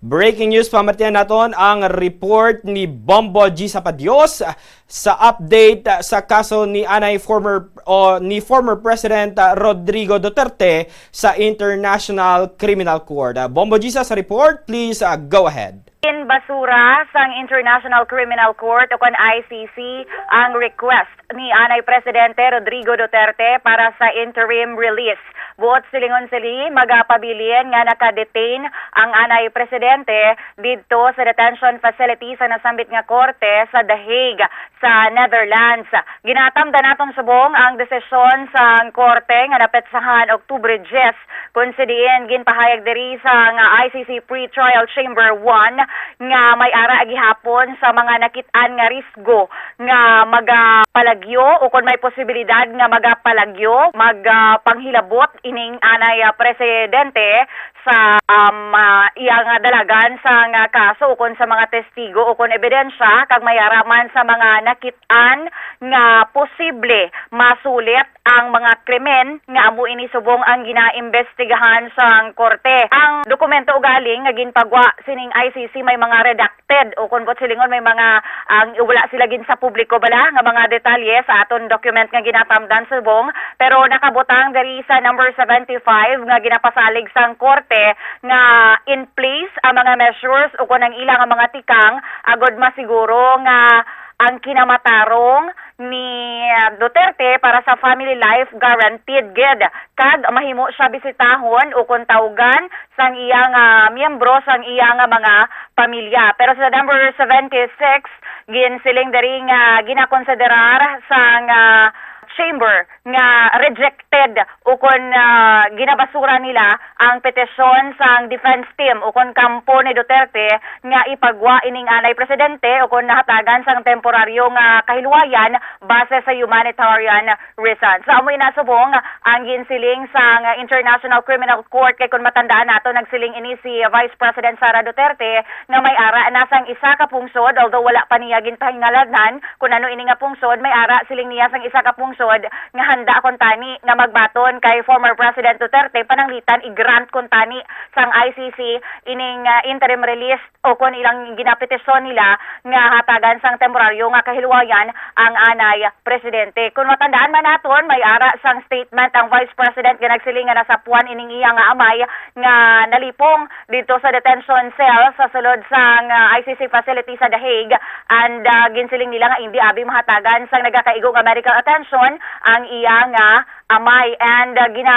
Breaking news pamatian naton ang report ni Bombo G. Sapadios sa update sa kaso ni anay former o ni former President Rodrigo Duterte sa International Criminal Court. Bombo G sa report, please uh, go ahead. In basura sang International Criminal Court o kan ICC ang request ni Anay Presidente Rodrigo Duterte para sa interim release. Buot silingon sili magapabilin nga nakadetain ang Anay Presidente didto sa detention facility sa nasambit nga korte sa The Hague sa Netherlands. Ginatamda natong subong ang desisyon sa korte nga napetsahan Oktubre 10 kung sidiin ginpahayag diri sa ICC Pre-Trial Chamber 1 nga may ara gihapon sa mga nakit-an nga risgo nga magapalagyo o kung may posibilidad nga magapalagyo magpanghilabot ining anay ah, presidente sa um, ah, iyang dalagan sa nga kaso kung sa mga testigo kung ebidensya kag may araman sa mga nakit-an nga posible masulit ang mga krimen nga amo ini subong ang ginaimbestigahan sa korte. Ang dokumento ugaling nga ginpagwa sining ICC may mga redacted. O bot silingon may mga ang wala sila gin sa publiko bala nga mga detalye sa aton document nga ginatamdan subong. Pero nakabutang diri sa number 75 nga ginapasalig sang korte nga in place ang mga measures o kung ang ilang ang mga tikang agod masiguro nga ang kinamatarong ni uh, Duterte para sa family life guaranteed. Gid kag mahimo siya bisitahon o kung tawgan sang iyang ah, miyembro sang iyang ah, mga pamilya. Pero sa number 76 gin siling diri nga ginakonsiderar sang ah, chamber nga rejected kung ah, ginabasura nila ang petisyon sang defense team kung kampo ni Duterte nga ipagwa ining anay presidente kung nahatagan sang temporaryo nga kahilwayan base sa humanitarian reasons. Sa amoy nasubong ang ginsiling sang International Criminal Court kay kung matandaan nato nagsiling ini si Vice President Sara Duterte nga may ara nasang isa ka pungsod although wala pa niya ginpahingalanan kung ano ini nga pungsod may ara siling niya sang isa ka pungsod nga handa kon tani nga magbaton kay former President Duterte pananglitan i-grant kon tani sang ICC ining uh, interim release o kon ilang ginapetisyon nila nga hatagan sang temporaryo nga kahilwayan ang anay presidente. Kung matandaan man naton may ara sang statement ang Vice President nga nagsiling nga nasapuan ining iya nga amay nga nalipong dito sa detention cell sa sulod sang uh, ICC facility sa The Hague and uh, ginsiling nila nga hindi abi mahatagan sang nagakaigo nga medical attention ang iya nga amay and uh, gina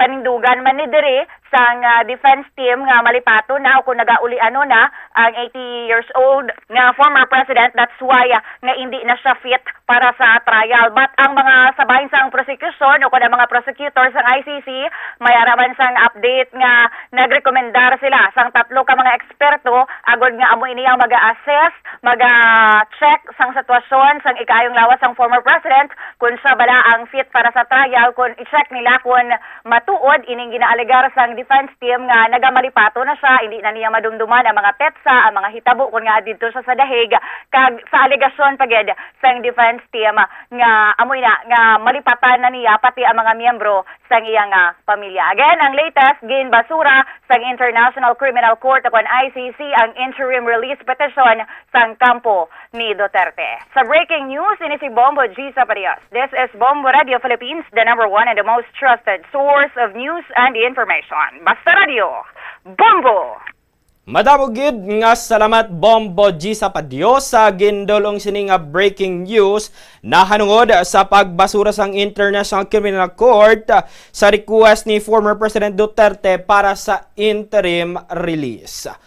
panindugan man ni diri sang uh, defense team nga malipato na o kung nagauli ano na ang 80 years old nga former president. That's why uh, nga hindi na siya fit para sa trial. But ang mga sabahin sang prosecution o kung mga prosecutors sang ICC may araman sang update nga nagrekomendar sila. Sang tatlo ka mga eksperto agod nga amo ini ang maga-assess maga-check sang sitwasyon sang ikayong lawas sang former president kung siya bala ang fit para sa trial kung i-check nila kung matuod ining ginaalegar sang defense team nga nagamalipato na siya hindi na niya madumduman ang mga petsa ang mga hitabo kung nga dito siya sa dahig kag sa alegasyon paged sang defense team nga amoy na nga malipatan na niya pati ang mga miyembro sang iyang nga pamilya again ang latest gin basura sang International Criminal Court o ICC ang interim release petition sang kampo ni Duterte. Sa breaking news, ini si Bombo G. Zaparias. This is Bombo Radio Philippines, the number one and the most trusted source of news and information. Basta Radio, Bombo! Madamo gid nga salamat Bombo G sa Padios sa gindolong sini nga breaking news na hanungod sa pagbasura sang International Criminal Court sa request ni former President Duterte para sa interim release.